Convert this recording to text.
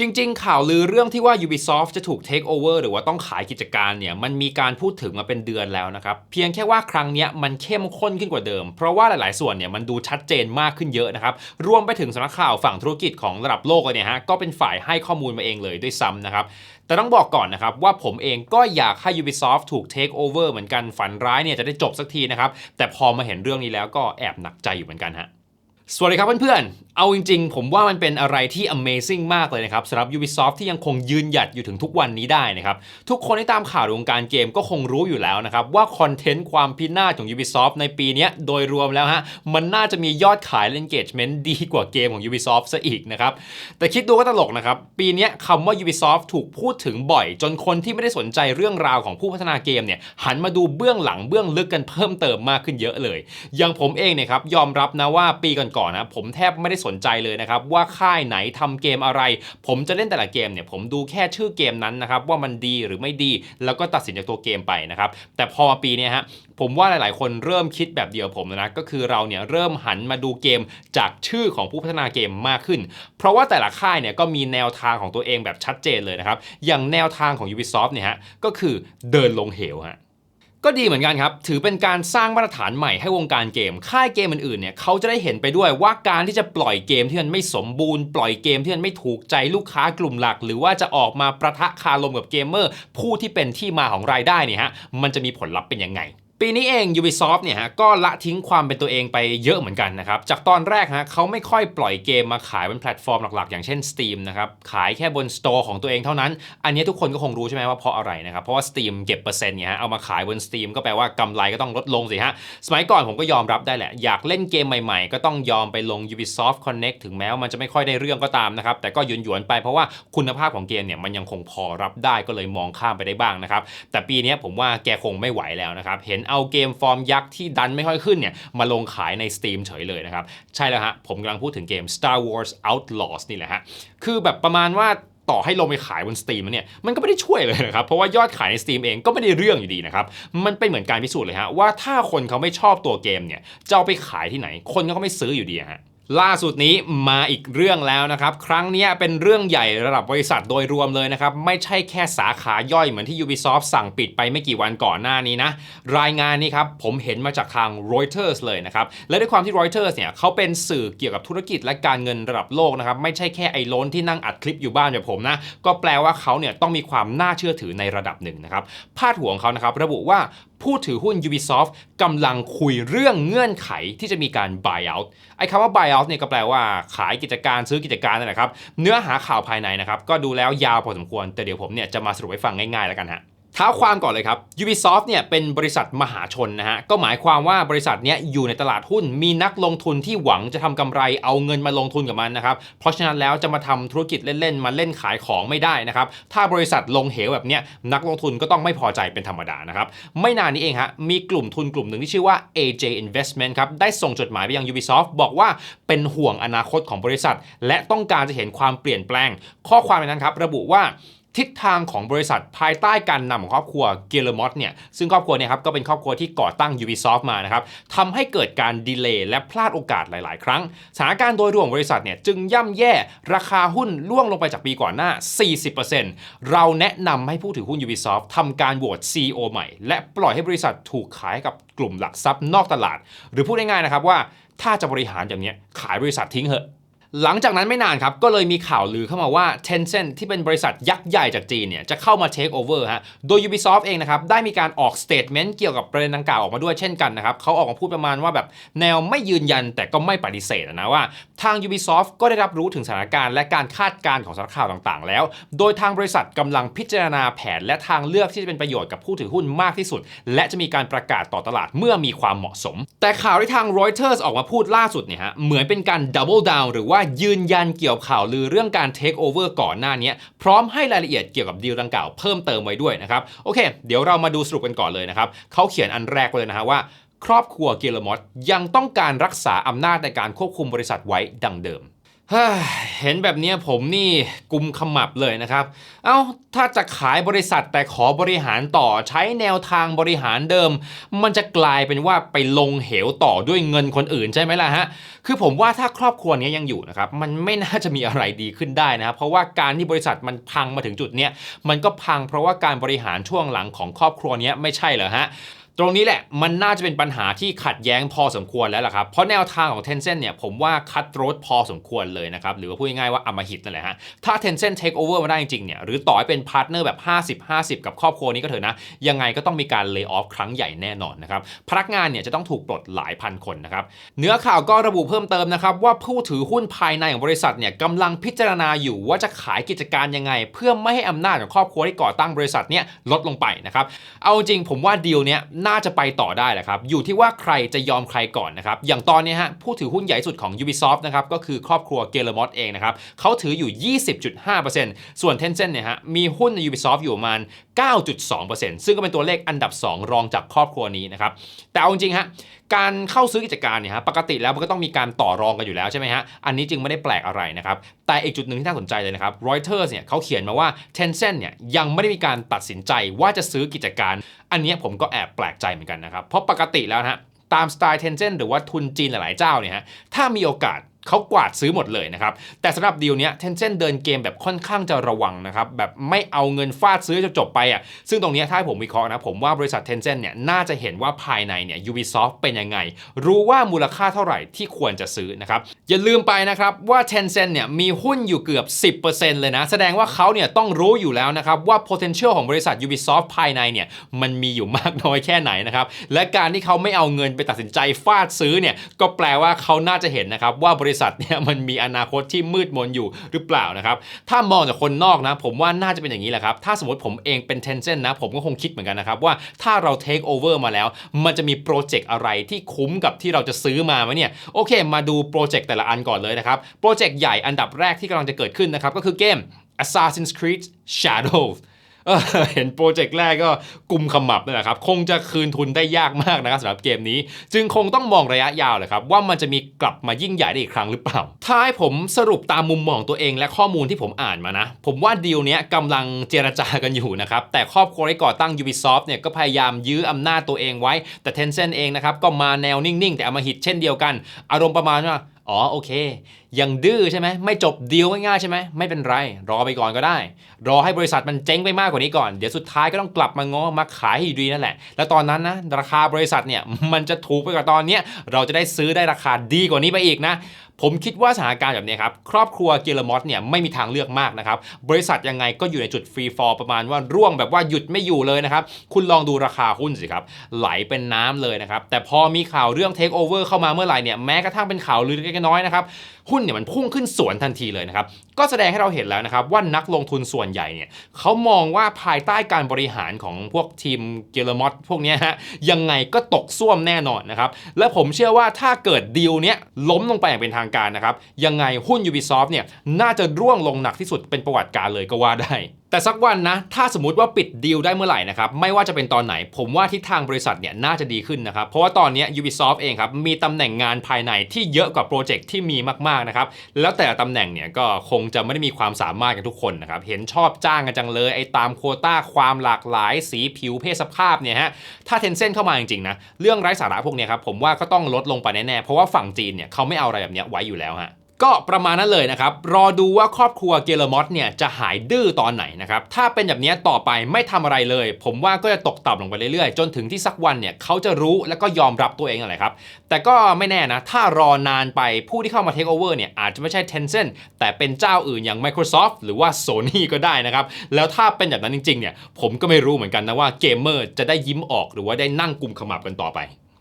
จริง ๆ ข่าวลือเรื่องที่ว่า Ubisoft จะถูก take over หรือว่าต้องขายกิจการเนี่ย มันมีการพูดถึงมาเป็นเดือนแล้วนะครับ เพียงแค่ว่าครั้งนี้มันเข้มข้นขึ้นกว่าเดิม เพราะว่าหลาย ๆ ส่วนเนี่ยมันดูชัดเจนมากขึ้นเยอะนะครับ รวมไปถึงสำนักข่าวฝั่งธุรกิจของระดับโลกเลยเนี่ยฮะ ก็เป็นฝ่ายให้ข้อมูลมาเองเลยด้วยซ้ำนะครับแต่ต้องบอกก่อนนะครับว่าผมเองก็อยากให้ Ubisoft ถูก take over เหมือนกันฝันร้ายเนี่ยจะได้จบสักทีนะครับแต่พอมาเห็นเรื่องนี้แล้วก็แอบหนักใจอยู่เหมือนกันฮะ สวัสดีครับเพื่อนๆ เอาจริงๆ ผมว่ามันเป็นอะไรที่ Amazing มากเลยนะครับสำหรับ Ubisoft ที่ยังคงยืนหยัดอยู่ถึงทุกวันนี้ได้นะครับ ทุกคนที่ตามข่าววงการเกมก็คงรู้อยู่แล้วนะครับ ว่าคอนเทนต์ความพินาศของ Ubisoft ในปีนี้โดยรวมแล้วฮะ มันน่าจะมียอดขายและ engagement ดีกว่าเกมของ Ubisoft ซะอีกนะครับ แต่คิดดูก็ตลกนะครับ ปีนี้คำว่า Ubisoft ถูกพูดถึงบ่อย จนคนที่ไม่ได้สนใจเรื่องราวของผู้พัฒนาเกมเนี่ยหันมาดูเบื้องหลังเบื้องลึกกันเพิ่มเติมมากขึ้นเยอะเลย อย่างผมเองเนี่ยครับยอมรับนะว่าปีก่อนๆนะผมแทบไม่ได้สนใจเลยนะครับว่าค่ายไหนทำเกมอะไร ผมจะเล่นแต่ละเกมเนี่ยผมดูแค่ชื่อเกมนั้นนะครับว่ามันดีหรือไม่ดี แล้วก็ตัดสินจากตัวเกมไปนะครับแต่พอมาปีนี้ฮะผมว่าหลาย ๆ คนเริ่มคิดแบบเดียวผมนะก็คือเราเนี่ยเริ่มหันมาดูเกมจากชื่อของผู้พัฒนาเกมมากขึ้น เพราะว่าแต่ละค่ายเนี่ยก็มีแนวทางของตัวเองแบบชัดเจนเลยนะครับอย่างแนวทางของ Ubisoft เนี่ยฮะก็คือเดินลงเหวฮะ ก็ดีเหมือนกันครับ ถือเป็นการสร้างมาตรฐานใหม่ให้วงการเกม ค่ายเกมอื่นๆ เนี่ยเขาจะได้เห็นไปด้วยว่าการที่จะปล่อยเกมที่มันไม่สมบูรณ์ ปล่อยเกมที่มันไม่ถูกใจลูกค้ากลุ่มหลัก หรือว่าจะออกมาประทะคารมกับเกมเมอร์ ผู้ที่เป็นที่มาของรายได้เนี่ยฮะ มันจะมีผลลัพธ์เป็นยังไง ปีนี้เอง Ubisoft เนี่ยฮะก็ละทิ้งความเป็นตัวเองไปเยอะเหมือนกันนะครับจากตอนแรกฮะเขาไม่ค่อยปล่อยเกมมาขายบนแพลตฟอร์มหลักๆ อย่างเช่น Steam นะครับขายแค่บน Store ของตัวเองเท่านั้น อันนี้ทุกคนก็คงรู้ใช่ไหมว่าเพราะอะไรนะครับเพราะว่า Steam เก็บเปอร์เซ็นต์เนี่ยฮะเอามาขายบน Steam ก็แปลว่ากำไรก็ต้องลดลงสิฮะสมัยก่อนผมก็ยอมรับได้แหละ อยากเล่นเกมใหม่ๆ ก็ต้องยอมไปลง Ubisoft Connect ถึงแม้ว่ามันจะไม่ค่อยได้เรื่องก็ตามนะครับแต่ก็หยวนๆไปเพราะว่าคุณภาพของเกมเนี่ยมันยังคงพอรับได้ก็เลยมองข้ามไปได้บ้างนะครับแต่ปีนี้ผมว่าแกคงไม่ไหวแล้วนะครับเห็นเอาเกมฟอร์มยักษ์ที่ดันไม่ค่อยขึ้นเนี่ยมาลงขายใน Steam เฉยเลยนะครับ ใช่แล้วฮะ ผมกำลังพูดถึงเกม Star Wars Outlaws นี่แหละฮะ คือแบบประมาณว่าต่อให้ลงไปขายบน Steam เนี่ยมันก็ไม่ได้ช่วยเลยนะครับ เพราะว่ายอดขายใน Steam เองก็ไม่ได้เรื่องอยู่ดีนะครับ มันเป็นเหมือนการพิสูจน์เลยฮะว่าถ้าคนเขาไม่ชอบตัวเกมเนี่ยจะเอาไปขายที่ไหน คนก็ไม่ซื้ออยู่ดีฮะ ล่าสุดนี้มาอีกเรื่องแล้วนะครับ ครั้งนี้เป็นเรื่องใหญ่ระดับบริษัทโดยรวมเลยนะครับ ไม่ใช่แค่สาขาย่อยเหมือนที่ Ubisoft สั่งปิดไปไม่กี่วันก่อนหน้านี้นะ รายงานนี้ครับ ผมเห็นมาจากทาง Reuters เลยนะครับ และด้วยความที่ Reuters เนี่ยเขาเป็นสื่อเกี่ยวกับธุรกิจและการเงินระดับโลกนะครับ ไม่ใช่แค่ไอ้ล้นที่นั่งอัดคลิปอยู่บ้านแบบผมนะ ก็แปลว่าเขาเนี่ยต้องมีความน่าเชื่อถือในระดับหนึ่งนะครับพาดหัวของเขานะครับระบุว่าผู้ถือหุ้น Ubisoft กำลังคุยเรื่องเงื่อนไขที่จะมีการ buyout ไอ้คำว่า buyout เนี่ยก็แปลว่าขายกิจการซื้อกิจการนั่นแหละครับ เนื้อหาข่าวภายในนะครับ ก็ดูแล้วยาวพอสมควร แต่เดี๋ยวผมเนี่ยจะมาสรุปให้ฟังง่ายๆแล้วกันฮะ ท้าความก่อนเลยครับ Ubisoft เนี่ยเป็นบริษัทมหาชนนะฮะ ก็หมายความว่าบริษัทเนี้ยอยู่ในตลาดหุ้น มีนักลงทุนที่หวังจะทำกำไรเอาเงินมาลงทุนกับมันนะครับ เพราะฉะนั้นแล้วจะมาทำธุรกิจเล่น ๆ มาเล่นขายของไม่ได้นะครับ ถ้าบริษัทลงเหวแบบเนี้ยนักลงทุนก็ต้องไม่พอใจเป็นธรรมดานะครับ ไม่นานนี้เองฮะ มีกลุ่มทุนกลุ่มหนึ่งที่ชื่อว่า AJ Investment ครับ ได้ส่งจดหมายไปยัง Ubisoft บอกว่าเป็นห่วงอนาคตของบริษัท และต้องการจะเห็นความเปลี่ยนแปลง ข้อความในนั้นครับระบุว่า ทิศทางของบริษัทภายใต้การนำของครอบครัวเกลมอตเนี่ยซึ่งครอบครัวเนี่ยครับก็เป็นครอบครัวที่ก่อตั้ง Ubisoft มานะครับทำให้เกิดการดีเลย์และพลาดโอกาสหลาย ๆ ครั้งสถานการณ์โดยรวมของบริษัทเนี่ยจึงย่ำแย่ราคาหุ้นล่วงลงไปจากปีก่อนหน้า 40%เราแนะนำให้ผู้ถือหุ้น Ubisoft ทำการโหวต CEO ใหม่ และปล่อยให้บริษัทถูกขายกับกลุ่มหลักทรัพย์นอกตลาด หรือพูดง่าย ๆ นะครับว่าถ้าจะบริหารอย่างเนี้ยขายบริษัททิ้งเหอะ หลังจากนั้นไม่นานครับ ก็เลยมีข่าวลือเข้ามาว่า Tencent ที่เป็นบริษัทยักษ์ใหญ่จากจีนเนี่ยจะเข้ามา take over ฮะ โดย Ubisoft เองนะครับ ได้มีการออก statement เกี่ยวกับประเด็นดังกล่าวออกมาด้วยเช่นกันนะครับเขาออกมาพูดประมาณว่าแบบแนวไม่ยืนยันแต่ก็ไม่ปฏิเสธนะว่า ทาง Ubisoft ก็ได้รับรู้ถึงสถานการณ์และการคาดการณ์ของสำนักข่าวต่างๆ แล้ว โดยทางบริษัทกำลังพิจารณาแผนและทางเลือกที่จะเป็นประโยชน์กับผู้ถือหุ้นมากที่สุด และจะมีการประกาศต่อตลาดเมื่อมีความเหมาะสม แต่ข่าวที่ทาง Reuters ออกมาพูดล่าสุดเนี่ยฮะเหมือนเป็นการ double down หรือว่ายืนยันเกี่ยวข่าวลือเรื่องการเทคโอเวอร์ก่อนหน้านี้พร้อมให้รายละเอียดเกี่ยวกับดีลดังกล่าวเพิ่มเติมไว้ด้วยนะครับโอเค เดี๋ยวเรามาดูสรุปกันก่อนเลยนะครับเขาเขียนอันแรกเลยนะฮะว่าครอบครัวเกลมอตยังต้องการรักษาอำนาจในการควบคุมบริษัทไว้ดังเดิม เฮ้เห็นแบบนี้ผมนี่กุมขมับเลยนะครับ เอา้า ถ้าจะขายบริษัทแต่ขอบริหารต่อใช้แนวทางบริหารเดิม มันจะกลายเป็นว่าไปลงเหวต่อด้วยเงินคนอื่นใช่ไหมล่ะฮะ คือผมว่าถ้าครอบครัวนี้ยังอยู่นะครับ มันไม่น่าจะมีอะไรดีขึ้นได้นะครับ เพราะว่าการที่บริษัทมันพังมาถึงจุดเนี้ย มันก็พังเพราะว่าการบริหารช่วงหลังของครอบครัวนี้ไม่ใช่เหรอฮะ ตรงนี้แหละมันน่าจะเป็นปัญหาที่ขัดแย้งพอสมควรแล้วล่ะครับ เพราะแนวทางของ Tencent เนี่ยผมว่าคัดโรดพอสมควรเลยนะครับ หรือว่าพูดง่ายๆว่าอำมหิตนั่นแหละฮะ ถ้า Tencent take over มาได้จริงๆเนี่ยหรือต่อให้เป็นพาร์ทเนอร์แบบ 50-50 กับครอบครัวนี้ก็เถอะนะ ยังไงก็ต้องมีการ lay off ครั้งใหญ่แน่นอนนะครับพนักงานเนี่ยจะต้องถูกปลดหลายพันคนนะครับเนื้อข่าวก็ระบุเพิ่มเติมนะครับว่าผู้ถือหุ้นภายในของบริษัทเนี่ยกำลังพิจารณาอยู่ว่าจะขายกิจการยังไง เพื่อไม่ให้อำนาจของครอบครัวที่ก่อตั้งบริษัทเนี่ยลดลงไปนะครับเอาจริงผมว่าดีลเนี้ยน่าจะไปต่อได้แหละครับ อยู่ที่ว่าใครจะยอมใครก่อนนะครับ อย่างตอนนี้ฮะผู้ถือหุ้นใหญ่สุดของ Ubisoft นะครับก็คือครอบครัวเกลมอตเองนะครับเขาถืออยู่ 20.5%ส่วน Tencent เนี่ยฮะมีหุ้นใน Ubisoft อยู่ประมาณ 9.2%ซึ่งก็เป็นตัวเลขอันดับ 2 รองจากครอบครัวนี้นะครับแต่เอาจริงฮะ การเข้าซื้อกิจการเนี่ยฮะปกติแล้วมันก็ต้องมีการต่อรองกันอยู่แล้วใช่ไหมฮะอันนี้จึงไม่ได้แปลกอะไรนะครับแต่อีกจุดหนึ่งที่น่าสนใจเลยนะครับรอยเตอร์เนี่ยเขาเขียนมาว่า Tencent เนี่ยยังไม่ได้มีการตัดสินใจว่าจะซื้อกิจการ อันนี้ผมก็แอบแปลกใจเหมือนกันนะครับเพราะปกติแล้วนะฮะตามสไตล์ Tencent หรือว่าทุนจีนหลายๆเจ้าเนี่ยฮะถ้ามีโอกาส เขากวาดซื้อหมดเลยนะครับ แต่สำหรับดีลนี้ย Tencent เดินเกมแบบค่อนข้างจะระวังนะครับ แบบไม่เอาเงินฟาดซื้อจะจบไปอะ ซึ่งตรงนี้ถ้าผมวิเคราะห์นะ ผมว่าบริษัท Tencent เนี่ยน่าจะเห็นว่าภายในเนี่ย Ubisoft เป็นยังไง รู้ว่ามูลค่าเท่าไหร่ที่ควรจะซื้อนะครับ อย่าลืมไปนะครับว่า Tencent เนี่ยมีหุ้นอยู่เกือบ 10%เลยนะ แสดงว่าเขาเนี่ยต้องรู้อยู่แล้วนะครับว่า potential ของบริษัท Ubisoft ภายในเนี่ยมันมีอยู่มากน้อยแค่ไหนนะครับ และการที่เขาไม่เอาเงินไปตัดสินใจฟาดซื้อเนี่ยก็แปลว่าเขาน่าจะเห็นนะครับว่าบริษัทเนี่ยมันมีอนาคตที่มืดมนอยู่หรือเปล่านะครับ ถ้ามองจากคนนอกนะ ผมว่าน่าจะเป็นอย่างนี้แหละครับ ถ้าสมมติผมเองเป็น Tencent นะ ผมก็คงคิดเหมือนกันนะครับว่าถ้าเรา take over มาแล้ว มันจะมีโปรเจกต์อะไรที่คุ้มกับที่เราจะซื้อมาไหมเนี่ย โอเค มาดูโปรเจกต์แต่ละอันก่อนเลยนะครับ โปรเจกต์ใหญ่อันดับแรกที่กำลังจะเกิดขึ้นนะครับก็คือเกม Assassin's Creed Shadows เห็นโปรเจกต์แรกก็กุมขมับนั่นแหละครับ คงจะคืนทุนได้ยากมากนะครับสำหรับเกมนี้ จึงคงต้องมองระยะยาวเลยครับ ว่ามันจะมีกลับมายิ่งใหญ่ได้อีกครั้งหรือเปล่าถ้าให้ผมสรุปตามมุมมองตัวเองและข้อมูลที่ผมอ่านมานะ ผมว่าดีลเนี้ยกำลังเจรจากันอยู่นะครับ แต่ครอบครัวที่ก่อตั้ง Ubisoft เนี่ยก็พยายามยื้ออำนาจตัวเองไว้ แต่ Tencent เองนะครับก็มาแนวนิ่งๆ แต่อำมหิตเช่นเดียวกัน อารมณ์ประมาณว่า อ๋อโอเค ยังดื้อใช่ไหมไม่จบดีลง่ายๆใช่ไหมไม่เป็นไร รอไปก่อนก็ได้ รอให้บริษัทมันเจ๊งไปมากกว่านี้ก่อน เดี๋ยวสุดท้ายก็ต้องกลับมาง้อมาขายให้ดีนั่นแหละ แล้วตอนนั้นนะราคาบริษัทเนี่ยมันจะถูกไปกว่าตอนเนี้ยเราจะได้ซื้อได้ราคาดีกว่านี้ไปอีกนะ ผมคิดว่าสถานการณ์แบบนี้ครับ ครอบครัวเกลมอสเนี่ยไม่มีทางเลือกมากนะครับ บริษัทยังไงก็อยู่ในจุดฟรีฟอร์ประมาณว่าร่วงแบบว่าหยุดไม่อยู่เลยนะครับ คุณลองดูราคาหุ้นสิครับ ไหลเป็นน้ำเลยนะครับ แต่พอมีข่าวเรื่องเทคโอเวอร์เข้ามาเมื่อไหร่เนี่ยแม้กระทั่งเป็นข่าวลือเล็กๆน้อยๆนะครับ หุ้นเนี่ยมันพุ่งขึ้นสวนทันทีเลยนะครับ ก็แสดงให้เราเห็นแล้วนะครับว่านักลงทุนส่วนใหญ่เนี่ยเขามองว่าภายใต้การบริหารของพวกทีมเกลมอสพวกนี้ฮะยังไงก็ตกซ่วมแน่นอนนะครับ และผมเชื่อว่าถ้าเกิดดีลเนี้ยล้มลงไปอย่างเป็นทางการนะครับ ยังไงหุ้น Ubisoft เนี่ยน่าจะร่วงลงหนักที่สุดเป็นประวัติการเลยก็ว่าได้แต่สักวันนะ ถ้าสมมติว่าปิดดีลได้เมื่อไหร่นะครับ ไม่ว่าจะเป็นตอนไหน ผมว่าทิศทางบริษัทเนี่ยน่าจะดีขึ้นนะครับ เพราะว่าตอนนี้ Ubisoft เองครับ มีตำแหน่งงานภายในที่เยอะกว่าโปรเจกต์ที่มีมากๆนะครับ แล้วแต่ละตำแหน่งเนี่ยก็คงจะไม่ได้มีความสามารถกันทุกคนนะครับ เห็นชอบจ้างกันจังเลย ไอ้ตามโควต้าความหลากหลาย สีผิวเพศสภาพเนี่ยฮะ ถ้า Tencent เข้ามาจริงๆนะ เรื่องไร้สาระพวกเนี้ยครับ ผมว่าก็ต้องลดลงไปแน่ๆ เพราะว่าฝั่งจีนเนี่ยเขาไม่เอาอะไรแบบเนี้ยไว้อยู่แล้วฮะ ก็ประมาณนั้นเลยนะครับ รอดูว่าครอบครัวเกลมอสเนี่ยจะหายดื้อตอนไหนนะครับ ถ้าเป็นแบบนี้ต่อไปไม่ทำอะไรเลย ผมว่าก็จะตกต่ำลงไปเรื่อยๆ จนถึงที่สักวันเนี่ยเขาจะรู้แล้วก็ยอมรับตัวเองอะไรครับ แต่ก็ไม่แน่นะ ถ้ารอนานไปผู้ที่เข้ามาเทคโอเวอร์เนี่ยอาจจะไม่ใช่ Tencent แต่เป็นเจ้าอื่นอย่าง Microsoft หรือว่า Sony ก็ได้นะครับ แล้วถ้าเป็นแบบนั้นจริงๆเนี่ยผมก็ไม่รู้เหมือนกันนะว่าเกมเมอร์จะได้ยิ้มออกหรือว่าได้นั่งกุมขมับกันต่อไป